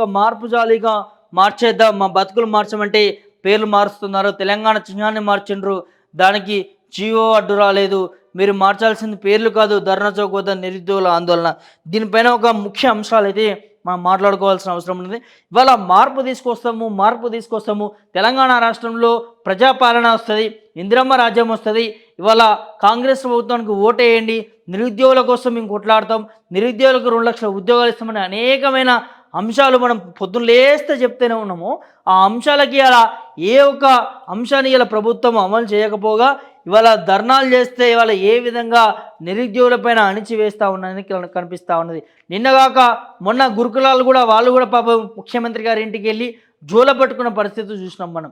మార్పు జాలీగా మార్చేద్దాం. మా బతుకులు మార్చమంటే పేర్లు మారుస్తున్నారు. తెలంగాణ చిహ్నాన్ని మార్చిండ్రు. దానికి జియో అడ్డు రాలేదు. మీరు మార్చాల్సింది పేర్లు కాదు ధర్నా చౌక్ వద్ద నిరుద్యోగుల ఆందోళన. దీనిపైన ఒక ముఖ్య అంశాలు అయితే మనం మాట్లాడుకోవాల్సిన అవసరం ఉంది ఇవాళ మార్పు తీసుకొస్తాము మార్పు తీసుకొస్తాము. తెలంగాణ రాష్ట్రంలో ప్రజాపాలన వస్తుంది ఇందిరమ్మ రాజ్యం వస్తుంది. ఇవాళ కాంగ్రెస్ ప్రభుత్వానికి ఓటేయండి. నిరుద్యోగుల కోసం మేము కొట్లాడతాం. నిరుద్యోగులకు రెండు లక్షల ఉద్యోగాలు ఇస్తామని అనేకమైన అంశాలు మనం పొద్దున్న లేస్తే చెప్తూనే ఉన్నాము. ఆ అంశాలకి అలా ఏ ఒక్క అంశాన్ని ఇలా ప్రభుత్వం అమలు చేయకపోగా ఇవాళ ధర్నాలు చేస్తే ఇవాళ ఏ విధంగా నిరుద్యోగులపైన అణిచివేస్తూ ఉన్నది కనిపిస్తూ ఉన్నది. నిన్నగాక మొన్న గురుకులాలు కూడా వాళ్ళు కూడా పాప ముఖ్యమంత్రి గారి ఇంటికి వెళ్ళి జోల పట్టుకున్న పరిస్థితి చూసినాం మనం.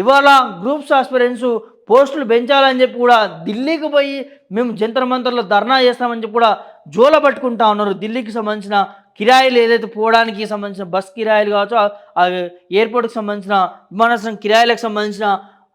ఇవాళ గ్రూప్స్ ఆస్పిరెన్స్ పోస్టులు పెంచాలని చెప్పి కూడా ఢిల్లీకి పోయి మేము జంతర్ మంతర్లో ధర్నా చేస్తామని చెప్పి కూడా జోల పట్టుకుంటా ఉన్నారు. ఢిల్లీకి సంబంధించిన కిరాయిలు ఏదైతే పోవడానికి సంబంధించిన బస్ కిరాయిలు కావచ్చు ఆ- ఎయిర్పోర్ట్కి సంబంధించిన విమానాశ్రయం కిరాయిలకు సంబంధించిన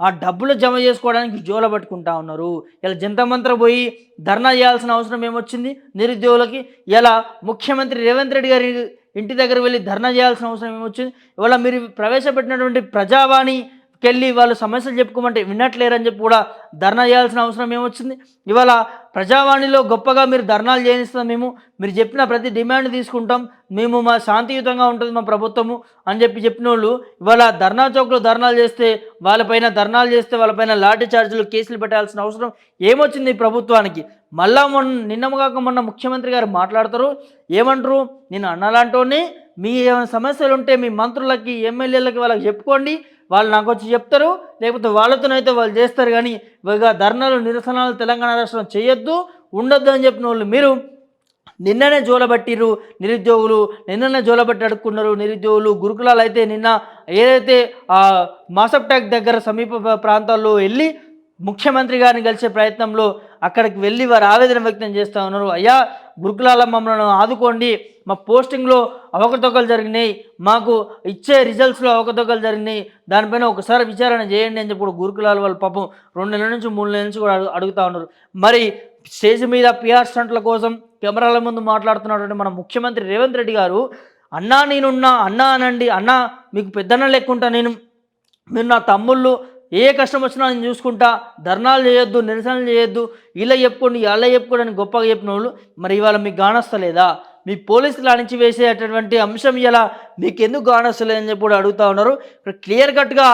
ఆ డబ్బులు జమ చేసుకోవడానికి జోల పట్టుకుంటా ఉన్నారు. ఇలా జంతమంత్ర పోయి ధర్నా చేయాల్సిన అవసరం ఏమొచ్చింది? నిరుద్యోగులకి ఇలా ముఖ్యమంత్రి రేవంత్ రెడ్డి గారి ఇంటి దగ్గర వెళ్ళి ధర్నా చేయాల్సిన అవసరం ఏమొచ్చింది? ఇవాళ మీరు ప్రవేశపెట్టినటువంటి ప్రజావాణికి వెళ్ళి వాళ్ళు సమస్యలు చెప్పుకోమంటే వినట్లేరని చెప్పి కూడా ధర్నా చేయాల్సిన అవసరం ఏమొచ్చింది? ఇవాళ ప్రజావాణిలో గొప్పగా మీరు ధర్నాలు చేయిస్తాం మేము మీరు చెప్పిన ప్రతి డిమాండ్ తీసుకుంటాం. మేము మా శాంతియుతంగా ఉంటుంది మా ప్రభుత్వము అని చెప్పి చెప్పిన వాళ్ళు ఇవాళ ధర్నా చౌక్లో ధర్నాలు చేస్తే వాళ్ళపైన ధర్నాలు చేస్తే వాళ్ళపైన లాఠీ చార్జీలు కేసులు పెట్టాల్సిన అవసరం ఏమొచ్చింది ఈ ప్రభుత్వానికి? మళ్ళా మొన్న నిన్నగాక మొన్న ముఖ్యమంత్రి గారు మాట్లాడతారు. ఏమంటారు? నేను అన్నలాంటోని మీ ఏమైనా సమస్యలు ఉంటే మీ మంత్రులకి ఎమ్మెల్యేలకి వాళ్ళకి చెప్పుకోండి. వాళ్ళు నాకు వచ్చి చెప్తారు లేకపోతే వాళ్ళతోనైతే వాళ్ళు చేస్తారు కానీ ఇక ధర్నాలు నిరసనలు తెలంగాణ రాష్ట్రం చేయొద్దు ఉండొద్దు అని చెప్పిన వాళ్ళు మీరు నిన్ననే జోలబట్టిర్రు నిరుద్యోగులు నిన్ననే జోలబట్టి అడుక్కున్నారు నిరుద్యోగులు గురుకులాలు అయితే నిన్న ఏదైతే ఆ మాసప్ ట్యాక్ దగ్గర సమీప ప్రాంతాల్లో వెళ్ళి ముఖ్యమంత్రి గారిని కలిసే ప్రయత్నంలో అక్కడికి వెళ్ళి వారు ఆవేదన వ్యక్తం చేస్తూ ఉన్నారు. అయ్యా గురుకులాల మమ్మల్ని ఆదుకోండి. మా పోస్టింగ్లో అవకతవకలు జరిగినాయి. మాకు ఇచ్చే రిజల్ట్స్లో అవకతవకలు జరిగినాయి. దానిపైన ఒకసారి విచారణ చేయండి అని చెప్పి గురుకులాల వాళ్ళ పాపం రెండు నెలల నుంచి మూడు నెలల నుంచి కూడా అడుగుతూ అడుగుతా ఉన్నారు. మరి స్టేజ్ మీద పిఆర్ స్టంట్ల కోసం కెమెరాల ముందు మాట్లాడుతున్నటువంటి మన ముఖ్యమంత్రి రేవంత్ రెడ్డి గారు అన్నా నేనున్నా అన్నా అనండి అన్నా మీకు పెద్దన్న లెక్కుంటా నేను. మీరు నా తమ్ముళ్ళు ఏ కష్టం వచ్చినా నేను చూసుకుంటా ధర్నాలు చేయొద్దు నిరసనలు చేయొద్దు ఇలా చెప్పుకోండి అలా చెప్పుకోండి అని గొప్పగా చెప్పిన వాళ్ళు మరి ఇవాళ మీకు గానొస్తలేదా? మీ పోలీసులు అణిచివేసేటటువంటి అంశం ఇలా మీకు ఎందుకు గానొస్తలేదని చెప్పి కూడా అడుగుతా ఉన్నారు. ఇక్కడ క్లియర్ కట్గా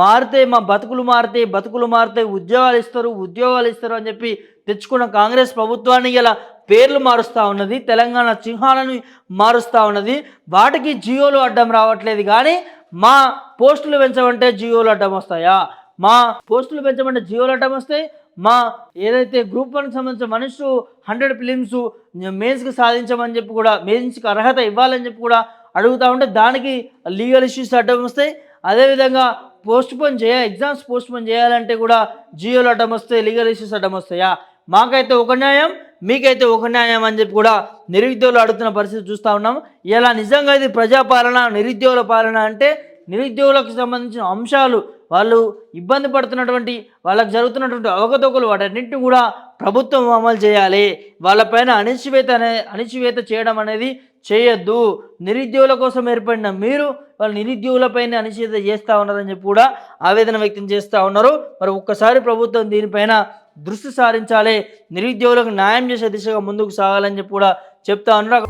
మారితే మా బతుకులు మారితే బతుకులు మారితే ఉద్యోగాలు ఇస్తారు ఉద్యోగాలు ఇస్తారు అని చెప్పి తెచ్చుకున్న కాంగ్రెస్ ప్రభుత్వాన్ని ఇలా పేర్లు మారుస్తూ ఉన్నది తెలంగాణ చిహ్నాలను మారుస్తూ ఉన్నది. వాటికి జియోలు అడ్డం రావట్లేదు కానీ మా పోస్టులు పెంచమంటే జియోలు అడ్డం వస్తాయా? మా పోస్టులు పెంచమంటే జియోలు అడ్డం వస్తాయి? మా ఏదైతే గ్రూప్ వన్కి సంబంధించిన మనుషులు హండ్రెడ్ ఫిలిమ్స్ మెయిన్స్కి సాధించమని చెప్పి కూడా మెయిన్స్కి అర్హత ఇవ్వాలని చెప్పి కూడా అడుగుతూ ఉంటే దానికి లీగల్ ఇష్యూస్ అడ్డం వస్తాయి. అదేవిధంగా పోస్ట్ పోన్ చేయ ఎగ్జామ్స్ పోస్ట్ పోన్ చేయాలంటే కూడా జియోలు అడ్డం వస్తాయి లీగల్ ఇష్యూస్ అడ్డం వస్తాయా? మాకైతే ఒక న్యాయం మీకైతే ఒక న్యాయం అని చెప్పి కూడా నిరుద్యోగులు అడుగుతున్న పరిస్థితి చూస్తూ ఉన్నాం ఇలా నిజంగా ఇది ప్రజాపాలన నిరుద్యోగుల పాలన అంటే నిరుద్యోగులకు సంబంధించిన అంశాలు వాళ్ళు ఇబ్బంది పడుతున్నటువంటి వాళ్ళకు జరుగుతున్నటువంటి అవకతవకలు వాటన్నింటిని కూడా ప్రభుత్వం అమలు చేయాలి. వాళ్ళపైన అణిచివేత అనే అణిచివేత చేయడం అనేది చేయొద్దు. నిరుద్యోగుల కోసం ఏర్పడిన మీరు వాళ్ళు నిరుద్యోగులపైన అణిచివేత చేస్తూ ఉన్నారని చెప్పి కూడా ఆవేదన వ్యక్తం చేస్తూ ఉన్నారు. మరి ఒక్కసారి ప్రభుత్వం దీనిపైన దృష్టి సారించాలి. నిరుద్యోగులకు న్యాయం చేసే దిశగా ముందుకు సాగాలని చెప్పి కూడా చెప్తా ఉన్నారు